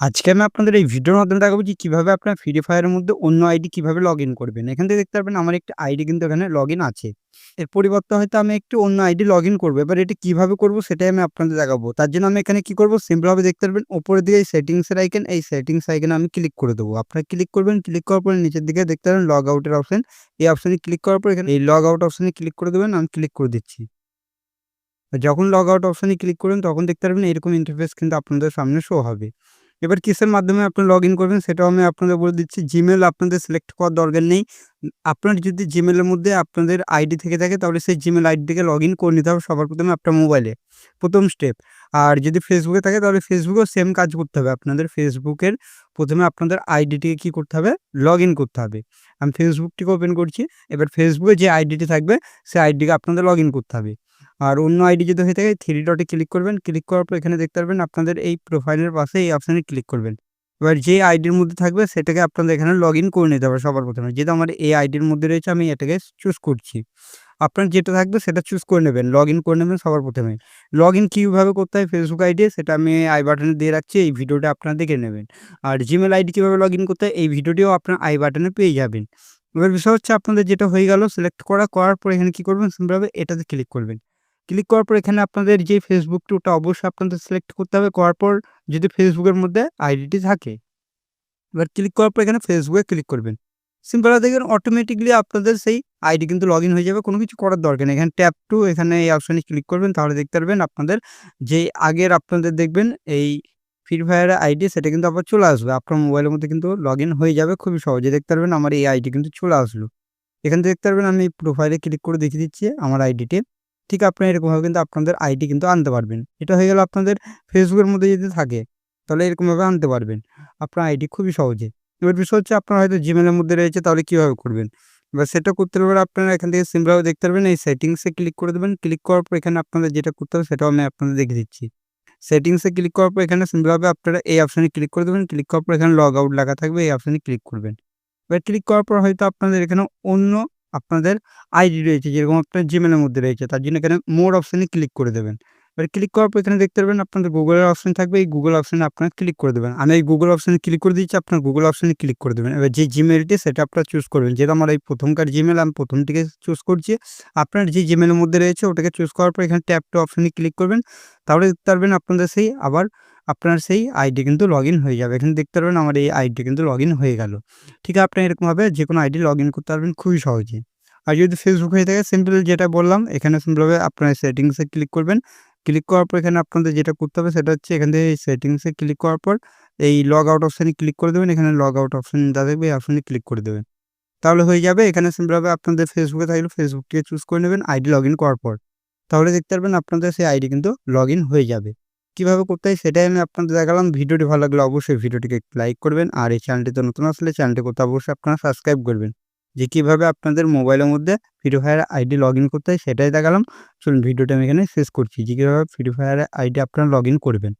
আজকে আমি আপনাদের এই ভিডিওর মাধ্যমে দেখাবো যে কীভাবে আপনার ফ্রি ফায়ারের মধ্যে অন্য আইডি কীভাবে লগ ইন করবেন। এখান থেকে দেখতে পারবেন আমার একটি আইডি কিন্তু এখানে লগ ইন আছে। এর পরিবর্তে হয়তো আমি একটু অন্য আইডি লগ ইন করব। এবার এটি কীভাবে করব সেটাই আমি আপনাদের দেখাবো। তার জন্য আমি এখানে কি করব সিম্পলভাবে দেখতে পারবেন, উপরের দিকে এই সেটিংসের আইকেন এই সেটিংস আইকেন আমি ক্লিক করে দেবো। আপনারা ক্লিক করবেন ক্লিক করার পরে নিচের দিকে দেখতে পারবেন লগ আউট এর অপশন। এই অপশনে ক্লিক করার পর এখানে এই লগ আউট অপশানে ক্লিক করে দেবেন। আমি ক্লিক করে দিচ্ছি। যখন লগ আউট অপশনে ক্লিক করবেন, তখন দেখতে পারবেন এরকম ইন্টারফেস কিন্তু আপনাদের সামনে শো হবে। এবার কিসের মাধ্যমে আপনি লগ ইন করবেন সেটাও আমি আপনাদের বলে দিচ্ছি। জিমেল আপনাদের সিলেক্ট করার দরকার নেই। আপনার যদি জিমেলের মধ্যে আপনাদের আইডি থেকে থাকে তাহলে সেই জিমেল আইডি থেকে লগ ইন করে নিতে হবে সবার প্রথমে আপনার মোবাইলে। প্রথম স্টেপ। আর যদি ফেসবুকে থাকে তাহলে ফেসবুকেও সেম কাজ করতে হবে। আপনাদের ফেসবুকের প্রথমে আপনাদের আইডিটিকে কি করতে হবে? লগ ইন করতে হবে। আমি ফেসবুকটিকে ওপেন করছি। এবার ফেসবুকে যে আইডিটি থাকবে, সেই আইডিকে আপনাদের লগ ইন করতে হবে। আর অন্য আইডি যদি হয়ে থাকে থ্রি ডটে ক্লিক করবেন। ক্লিক করার পর এখানে দেখতে পারবেন আপনাদের এই প্রোফাইলের পাশে এই অপশনে ক্লিক করবেন। এবার যে আইডির মধ্যে থাকবে সেটাকে আপনাদের এখানে লগ ইন করে নিতে হবে সবার প্রথমে। যেহেতু আমার এই আইডির মধ্যে রয়েছে আমি এটাকে চুজ করছি। আপনার যেটা থাকবে সেটা চুজ করে নেবেন। লগ ইন করে নেবেন সবার প্রথমে। লগ ইন কীভাবে করতে হয় ফেসবুক আইডি সেটা আমি আই বাটনে দিয়ে রাখছি। এই ভিডিওটা আপনারা দেখে নেবেন। আর জিমেল আইডি কীভাবে লগ ইন করতে হয় এই ভিডিওটিও আপনার আই বাটনে পেয়ে যাবেন। এবার বিষয় হচ্ছে আপনাদের যেটা হয়ে গেল সিলেক্ট করা, করার পর এখানে কী করবেন সিম্পল ভাবে এটাতে ক্লিক করবেন। ক্লিক করার পর এখানে আপনাদের যে ফেসবুকটি ওটা অবশ্যই আপনাদের সিলেক্ট করতে হবে। করার পর যদি ফেসবুকের মধ্যে আইডিটি থাকে। এবার ক্লিক করার পর এখানে ফেসবুকে ক্লিক করবেন। সিম্পল দেখবেন অটোমেটিক্যালি আপনাদের সেই আইডি কিন্তু লগ হয়ে যাবে। কোনো কিছু করার দরকার নেই। এখানে ট্যাপ টু এখানে এই অপশনে ক্লিক করবেন, তাহলে দেখতে পারবেন আপনাদের যে আগের আপনাদের দেখবেন এই ফ্রি ফায়ারের আইডি সেটা কিন্তু আবার চলে আসবে। আপনার মোবাইলের মধ্যে কিন্তু লগ হয়ে যাবে খুবই সহজে। দেখতে পারবেন আমার এই আইডি কিন্তু চলে আসলো। এখান দেখতে পারবেন আমি প্রোফাইলে ক্লিক করে দেখিয়ে দিচ্ছি আমার আইডিটি। ঠিক আপনারা এরকমভাবে কিন্তু আপনাদের আইডি কিন্তু আনতে পারবেন। এটা হয়ে গেল আপনাদের ফেসবুকের মধ্যে যদি থাকে, তাহলে এরকমভাবে আনতে পারবেন। আপনার আইডি খুবই সহজে। এবার বিষয় হচ্ছে আপনার হয়তো জিমেইলের মধ্যে রয়েছে, তাহলে কীভাবে করবেন? এবার সেটা করতে হলে আপনারা এখান থেকে সিম্পল ভাবে দেখতে পারবেন, এই সেটিংসে ক্লিক করে দেবেন। ক্লিক করার পর এখানে আপনাদের যেটা করতে হবে, সেটাও আমি আপনাদের দেখে দিচ্ছি। সেটিংসে ক্লিক করার পর এখানে সিম্পল ভাবে আপনারা এই অপশনে ক্লিক করে দেবেন। ক্লিক করার পর এখানে লগ আউট লেখা থাকবে, এই অপশানে ক্লিক করবেন। এবার ক্লিক করার পর হয়তো আপনাদের এখানে অন্য আপনাদের আইডি রয়েছে, যেরকম আপনার জিমেলের মধ্যে রয়েছে, তার জন্য এখানে মোর অপশানে ক্লিক করে দেবেন। এবার ক্লিক করার পর এখানে দেখতে পারবেন আপনাদের গুগলের অপশন থাকবে এই গুগল অপশানে আপনারা ক্লিক করে দেবেন। আমি এই গুগল অপশানে ক্লিক করে দিচ্ছি আপনার গুগল অপশানে ক্লিক করে দেবেন। এবার যে জিমেলটি সেটা আপনারা চুজ করবেন। যেটা আমার এই প্রথমকার জিমেল আমি প্রথমটিকে চুজ করছি। আপনার যে জিমেলের মধ্যে রয়েছে, ওটাকে চুজ করার পর এখানে ট্যাপ টু অপশনে ক্লিক করবেন। তাহলে দেখতে পারবেন আপনাদের সেই আবার আপনার সেই আইডি কিন্তু লগ হয়ে যাবে। এখানে দেখতে পারবেন আমার এই আইডি কিন্তু লগ হয়ে গেল। ঠিক আপনারা এরকমভাবে যে কোনো আইডি লগ করতে পারবেন খুবই সহজে। আর যদি ফেসবুক হয়ে থাকে সিম্পল যেটা বললাম, এখানে সিম্পল ভাবে আপনারা সেটিংসে ক্লিক করবেন। ক্লিক করার পর এখানে আপনাদের যেটা করতে হবে সেটা হচ্ছে এখান থেকে সেটিংসে ক্লিক করার পর এই লগ আউট অপশনে ক্লিক করে দেবেন। এখানে লগ আউট অপশান দেওয়া থাকবে এই অপশনে ক্লিক করে দেবেন। তাহলে হয়ে যাবে এখানে সিম্পলভাবে আপনাদের ফেসবুকে থাকলে ফেসবুকটিকে চুজ করে নেবেন আইডি লগ ইন করার পর। তাহলে দেখতে পারবেন আপনাদের সেই আইডি কিন্তু লগ ইন হয়ে যাবে। কীভাবে করতে হয় সেটাই আমি আপনাদের দেখালাম। ভিডিওটি ভালো লাগলে অবশ্যই ভিডিওটিকে লাইক করবেন। আর এই চ্যানেলটিতে নতুন আসলে চ্যানেলটি করতে অবশ্যই আপনারা সাবস্ক্রাইব করবেন। যে কীভাবে আপনাদের মোবাইলের মধ্যে ফ্রি ফায়ার আইডি লগ করতে হয় সেটাই দেখালাম। চলুন ভিডিওটা আমি এখানে শেষ করছি। যে কীভাবে ফ্রি ফায়ার আইডি আপনারা লগ করবেন।